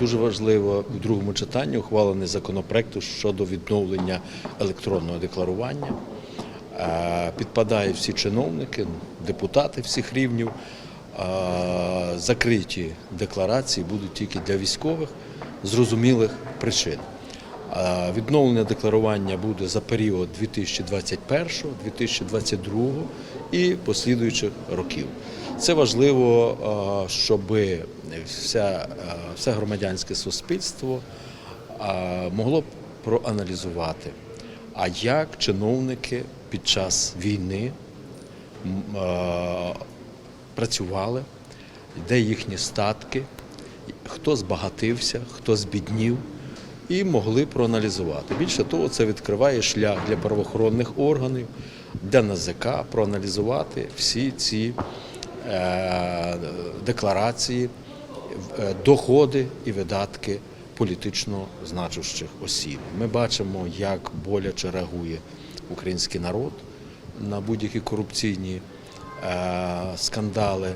Дуже важливо у другому читанні ухвалений законопроект щодо відновлення електронного декларування. Е, Підпадають всі чиновники, депутати всіх рівнів. Е, Закриті декларації будуть тільки для військових зрозумілих причин. Е, Відновлення декларування буде за період 2021-2022 і послідуючих років. Це важливо, щоб вся, е, все громадянське суспільство е, могло б проаналізувати, а як чиновники під час війни е, працювали, де їхні статки, хто збагатився, хто збіднів, і могли проаналізувати. Більше того, це відкриває шлях для правоохоронних органів, для НАЗК проаналізувати всі ці декларації, доходи і видатки політично значущих осіб. Ми бачимо, як боляче реагує український народ на будь-які корупційні е, скандали.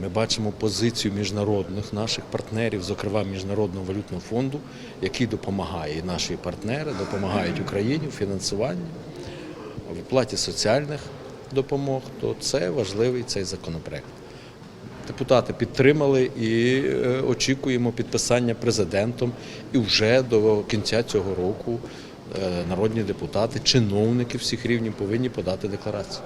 Ми бачимо позицію міжнародних наших партнерів, зокрема Міжнародного валютного фонду, який допомагає. І наші партнери допомагають Україні в фінансуванні, в виплаті соціальних допомог. То це важливий цей законопроект. Депутати підтримали і е, очікуємо підписання президентом. І вже до кінця цього року е, народні депутати, чиновники всіх рівнів повинні подати декларацію.